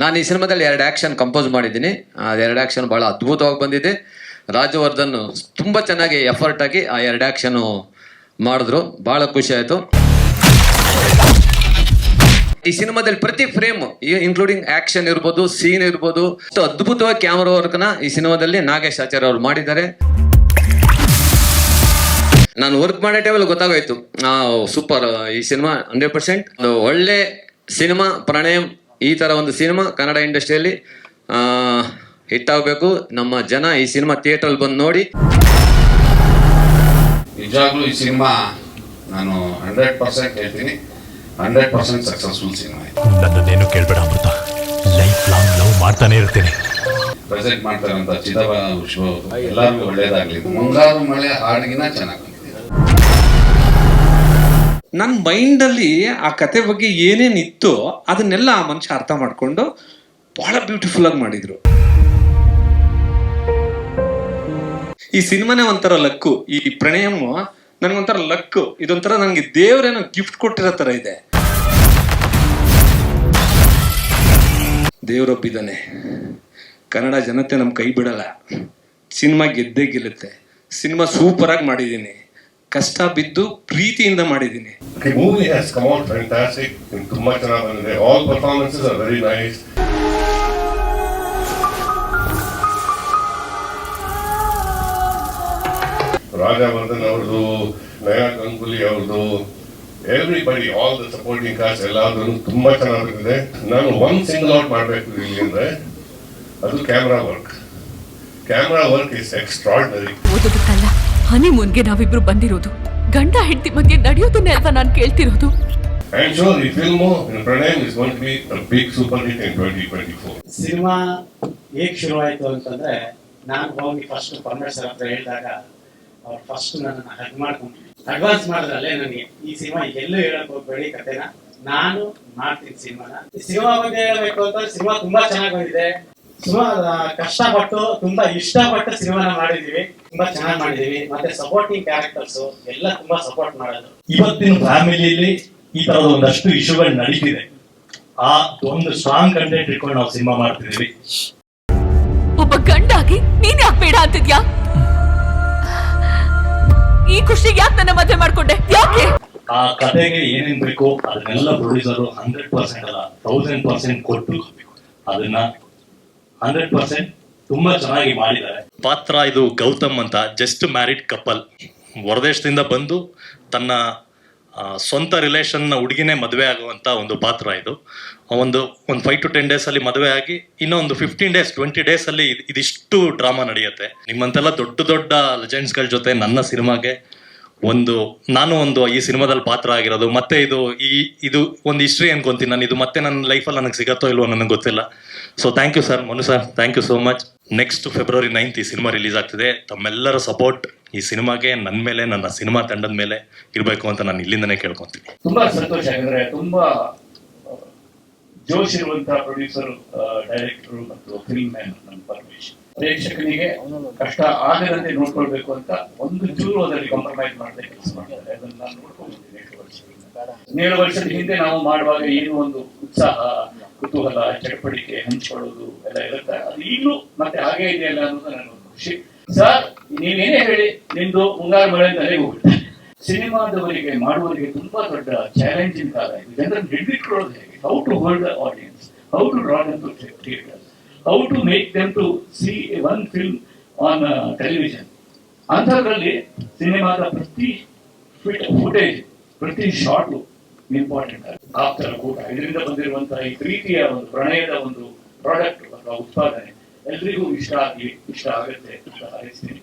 ನಾನು ಈ ಸಿನಿಮಾದಲ್ಲಿ ಎರಡು ಆ್ಯಕ್ಷನ್ ಕಂಪೋಸ್ ಮಾಡಿದ್ದೀನಿ. ಎರಡು ಆ್ಯಕ್ಷನ್ ಭಾಳ ಅದ್ಭುತವಾಗಿ ಬಂದಿದೆ. ರಾಜವರ್ಧನ್ ತುಂಬ ಚೆನ್ನಾಗಿ ಎಫರ್ಟ್ ಆಗಿ ಆ ಎರಡು ಆಕ್ಷನ್ ಮಾಡಿದ್ರು. ಭಾಳ ಖುಷಿ ಆಯಿತು. ಈ ಸಿನಿಮಾದಲ್ಲಿ ಪ್ರತಿ ಫ್ರೇಮ್ ಇನ್ಕ್ಲೂಡಿಂಗ್ ಆಕ್ಷನ್ ಇರ್ಬೋದು ಸೀನ್ ಇರ್ಬೋದು ಅದ್ಭುತವಾಗಿ ಕ್ಯಾಮರಾ ವರ್ಕ್ನ ಈ ಸಿನಿಮಾದಲ್ಲಿ ನಾಗೇಶ್ ಆಚಾರ್ಯ ಅವರು ಮಾಡಿದ್ದಾರೆ. ನಾನು ವರ್ಕ್ ಮಾಡೋ ಟೈಮಲ್ಲಿ ಗೊತ್ತಾಗೋಯ್ತು. ಸೂಪರ್ ಈ ಸಿನಿಮಾ ಹಂಡ್ರೆಡ್ ಪರ್ಸೆಂಟ್ ಒಳ್ಳೆ ಸಿನಿಮಾ, ಪ್ರಣಯಂ ಈ ಥರ ಒಂದು ಸಿನಿಮಾ ಕನ್ನಡ ಇಂಡಸ್ಟ್ರಿಯಲ್ಲಿ ಹಿಟ್ ಆಗಬೇಕು ನಮ್ಮ ಜನ ಈ ಸಿನಿಮಾ ಥಿಯೇಟರ್ ಬಂದು ನೋಡಿ. ನಿಜವಾಗ್ಲೂ ಈ ಸಿನಿಮಾ ನಾನು ಹಂಡ್ರೆಡ್ ಪರ್ಸೆಂಟ್ ಹೇಳ್ತೀನಿ. ಹಂಡ್ರೆಡ್ ಪರ್ಸೆಂಟ್ ಸಕ್ಸಸ್ಫುಲ್ ಸಿನಿಮಾ ಇದೆ. ನನ್ನನ್ನೇನು ಕೇಳಬೇಡ ಅಮೃತ. ಲೈಫ್ ಲಾಂಗ್ ಲವ್ ಮಾಡ್ತಾನೆ ಇರ್ತೀನಿ. ಪ್ರೆಸೆಂಟ್ ಮಾಡ್ತಾರಂತ ಚಿದವ ಶೋ ಎಲ್ಲರಿಗೂ ಒಳ್ಳೇದಾಗ್ಲಿ. ಮುಂಗಾರು ಮಳೆ ಹಾಡಿಗಿನ ಚೆನ್ನಾಗಿ ನನ್ನ ಮೈಂಡಲ್ಲಿ ಆ ಕತೆ ಬಗ್ಗೆ ಏನೇನಿತ್ತು ಅದನ್ನೆಲ್ಲ ಆ ಮನುಷ್ಯ ಅರ್ಥ ಮಾಡಿಕೊಂಡು ಬಹಳ ಬ್ಯೂಟಿಫುಲ್ ಆಗಿ ಮಾಡಿದ್ರು. ಈ ಸಿನಿಮಾನೇ ಒಂಥರ ಲಕ್ಕು, ಈ ಪ್ರಣಯಮ್ ನನಗೊಂಥರ ಲಕ್ಕು. ಇದೊಂಥರ ನನಗೆ ದೇವರೇನೋ ಗಿಫ್ಟ್ ಕೊಟ್ಟಿರೋ ಥರ ಇದೆ. ದೇವರೊಬ್ಬಿದ್ದಾನೆ ಕನ್ನಡ ಜನತೆ ನಮ್ಮ ಕೈ ಬಿಡಲ್ಲ. ಸಿನಿಮಾ ಗೆದ್ದೇ ಗೆಲ್ಲುತ್ತೆ. ಸಿನಿಮಾ ಸೂಪರಾಗಿ ಮಾಡಿದ್ದೀನಿ ಕಷ್ಟ ಬಿದ್ದು ಪ್ರೀತಿಯಿಂದ ಮಾಡಿದ್ದೀನಿ The movie has come out fantastic. In ತುಂಬಾ ಚೆನ್ನಾಗಿ ಬಂದಿದೆ. All performances are very nice. Rajavardhan ಅವ್ರದ್ದು ನಯಾ ಗಂಗೂಲಿ ಅವ್ರದ್ದು everybody all the supporting cast ಎಲ್ಲಾದ್ರೂ ತುಂಬಾ ಚೆನ್ನಾಗಿದೆ ನಾನು ಒನ್ ಸಿಂಗಲ್ ಔಟ್ ಮಾಡಬೇಕು ಇಲ್ಲಿ ಅಂದ್ರೆ ಅದು camera work camera work is extraordinary ಓದೋದಕ್ಕಲ್ಲ ಹನಿಮೂನ್ಗೆ ನಾವಿಬ್ರು ಬಂದಿರೋದು. ಗಂಡ ಹೆಂಡತಿ ಮಧ್ಯೆ ನಡೆಯೋದನ್ನೇ ಅಲ್ವಾ ನಾನು ಕೇಳ್ತಿರೋದು. Am sure the film in Pranayam is going to be a big super hit in 2024. ಸಿನಿಮಾ ಹೇಗ್ ಶುರುವಾಯ್ತು ಅಂತಂದ್ರೆ ನಾನು ಹೋಗಿ ಫಸ್ಟ್ ಪರಮೇಶ್ವರ್ ಹತ್ರ ಹೇಳಿದಾಗ ಅವ್ರು ಫಸ್ಟ್ ನನ್ನ ಹಗ್ ಮಾಡ್ಕೊಂಡ್ರು. ಅಡ್ವಾನ್ಸ್ ಮಾಡಿದ್ರಲ್ಲೇ ನನಗೆ. ಈ ಸಿನಿಮಾ ಎಲ್ಲೂ ಹೇಳಕ್ ಹೋಗ್ಬೇಡಿ ಕತೆನ. ನಾನು ಮಾಡ್ತೀನಿ ಸಿನಿಮಾನ. ಸಿನಿಮಾ ಬಗ್ಗೆ ಹೇಳ್ಬೇಕು ಅಂತಂದ್ರೆ ಸಿನಿಮಾ ತುಂಬಾ ಚೆನ್ನಾಗಿ ಬಂದಿದೆ. ಸಿನಿಮಾ ಕಷ್ಟಪಟ್ಟು ತುಂಬಾ ಇಷ್ಟಪಟ್ಟು ಸಿನಿಮಾನ ಮಾಡಿದೀವಿ ತುಂಬಾ ಚೆನ್ನಾಗಿ ಮಾಡಿದೀವಿ ಮತ್ತೆ ಸಪೋರ್ಟಿಂಗ್ ಕ್ಯಾರೆಕ್ಟರ್ಸ್ ಎಲ್ಲ ತುಂಬಾ ಸಪೋರ್ಟ್ ಮಾಡೋದು. ಇವತ್ತಿನ ಫ್ಯಾಮಿಲಿಯಲ್ಲಿ ಈ ತರದ ಒಂದಷ್ಟು ಇಶ್ಯೂಗಳು ನಡೀತಿದೆ. ಆ ಒಂದು ಸ್ಟ್ರಾಂಗ್ ಕಂಟೆಂಟ್ ಇಟ್ಕೊಂಡು ನಾವು ಸಿನಿಮಾ ಮಾಡ್ತಿದೀವಿ ಒಬ್ಬ ಗಂಡಾಗಿ ನೀನ್ ಯಾಕೆ ಬೇಡ ಅಂತಿದ್ಯಾ? ಈ ಖುಷಿಗೆ ಯಾಕೆ ನನ್ನ ಮದುವೆ ಮಾಡ್ಕೊಂಡೆ? ಯಾಕೆ? ಆ ಕಥೆಗೆ ಏನೇನ್ ಬೇಕು ಅದನ್ನೆಲ್ಲ ಪ್ರೊಡ್ಯೂಸರ್ ಹಂಡ್ರೆಡ್ ಪರ್ಸೆಂಟ್ ಅಲ್ಲ ತೌಸಂಡ್ ಪರ್ಸೆಂಟ್ ಕೊಟ್ಟು ಅದನ್ನ ಹಂಡ್ರೆಡ್ ಪರ್ಸೆಂಟ್ ತುಂಬಾ ಚೆನ್ನಾಗಿ ಮಾಡಿದ್ದಾರೆ. ಪಾತ್ರ ಇದು ಗೌತಮ್ ಅಂತ ಜಸ್ಟ್ ಮ್ಯಾರಿಡ್ ಕಪಲ್ ಹೊರದೇಶದಿಂದ ಬಂದು ತನ್ನ ಸ್ವಂತ ರಿಲೇಷನ್ನ ಹುಡುಗಿನೇ ಮದುವೆ ಆಗುವಂತ ಒಂದು ಪಾತ್ರ ಇದು. ಒಂದು ಒಂದು ಫೈವ್ ಟು ಟೆನ್ ಅಲ್ಲಿ ಮದುವೆ ಆಗಿ, ಇನ್ನೊಂದು ಫಿಫ್ಟೀನ್ ಡೇಸ್ ಟ್ವೆಂಟಿ ಅಲ್ಲಿ ಇದಿಷ್ಟು ಡ್ರಾಮಾ ನಡೆಯುತ್ತೆ. ನಿಮ್ಮಂತೆಲ್ಲ ದೊಡ್ಡ ದೊಡ್ಡ ಲೆಜೆಂಡ್ಸ್ಗಳ ಜೊತೆ ನನ್ನ ಸಿನಿಮಾಗೆ ಒಂದು, ನಾನು ಒಂದು ಈ ಸಿನಿಮಾದಲ್ಲಿ ಪಾತ್ರ ಆಗಿರೋದು ಮತ್ತೆ ಇದು ಈ, ಇದು ಒಂದು ಹಿಸ್ಟ್ರಿ ಅನ್ಕೊಂತೀನಿ ನಾನು, ಇದು ಮತ್ತೆ ನನ್ನ ಲೈಫಲ್ಲಿ ನನಗೆ ಸಿಗತ್ತೋ ಇಲ್ವೋ ನನಗೆ ಗೊತ್ತಿಲ್ಲ. So thank you sir Manu sir thank you so much next February ninth ಈ ಸಿನಿಮಾ ರಿಲೀಸ್ ಆಗ್ತಿದೆ. ತಮ್ಮೆಲ್ಲರ ಸಪೋರ್ಟ್ ಈ ಸಿನಿಮಾಗೆ ನನ್ನ ಮೇಲೆ, ನನ್ನ ಸಿನಿಮಾ ತಂಡದ ಮೇಲೆ ಇರಬೇಕು ಅಂತ ನಾನು ಇಲ್ಲಿಂದನೇ ಕೇಳ್ಕೊತೀನಿ. ತುಂಬಾ ಸಂತೋಷ ತುಂಬಾ ಜೋಶ್ ಇರುವಂತಹ ಪ್ರೊಡ್ಯೂಸರ್ ಡೈರೆಕ್ಟರ್ ಮತ್ತು ಫಿಲ್ಮ್ ಮ್ಯಾನ್ ನಮ್ಮ ಪರಮೇಶ್ ಪ್ರೇಕ್ಷಕನಿಗೆ ಕಷ್ಟ ಆಗದಂತೆ ನೋಡ್ಕೊಳ್ಬೇಕು ಅಂತ ಒಂದು ಚೂರು ಅದರಲ್ಲಿ ಕಾಂಪ್ರಮೈಸ್ ಮಾಡದೆ ಕೆಲಸ ಮಾಡ್ತಾರೆ. ಅದನ್ನ ನಾನು ನೋಡ್ಕೊಂಡಿದ್ದೀನಿ ಎಷ್ಟು ವರ್ಷದಿಂದ. ವರ್ಷದ ಹಿಂದೆ ನಾವು ಮಾಡುವಾಗ ಏನು ಒಂದು ಉತ್ಸಾಹ, ಕುತೂಹಲ ಚಟಪಟಿಕೆ ಹಂಚ್ಕೊಳ್ಳೋದು ಎಲ್ಲ ಇರುತ್ತೆ. ಅದು ಈಗಲೂ ಮತ್ತೆ ಹಾಗೆ ಇದೆಯಲ್ಲ ಅನ್ನೋದು ನನ್ನ ಒಂದು ಖುಷಿ. ಸರ್, ನೀವೇನೇ ಹೇಳಿ ನಿಮ್ದು ಮುಂಗಾರು ಮಳೆ ಅಂತ ಹೋಗ್ಬಿಟ್ಟೆ ಸಿನಿಮಾದವರಿಗೆ ಮಾಡುವವರಿಗೆ ತುಂಬಾ ದೊಡ್ಡ ಚಾಲೆಂಜಿಂಗ್ ಕಾಲ ಇದು. ಜನರನ್ನು ಹಿಡಿದಿಟ್ಕೊಳ್ಳೋದು ಹೇಗೆ? How to hold the audience how to draw them to theatre how to make them to see one film on television ಅಂಥದ್ರಲ್ಲಿ ಸಿನಿಮಾದ ಪ್ರತಿ ಫುಟೇಜ್ ಪ್ರತಿ ಶಾಟ್ ಇಂಪಾರ್ಟೆಂಟ್ ಆಪ್ತರ ಕೂಟ. ಇದರಿಂದ ಬಂದಿರುವಂತಹ ಈ ಪ್ರೀತಿಯ ಒಂದು ಪ್ರಣಯದ ಒಂದು ಪ್ರಾಡಕ್ಟ್ ಅಥವಾ ಉತ್ಪಾದನೆ ಎಲ್ರಿಗೂ ಇಷ್ಟ ಆಗಲಿ ಇಷ್ಟ ಆಗುತ್ತೆ ಅಂತ ಹಾರೈಸ್ತೀನಿ.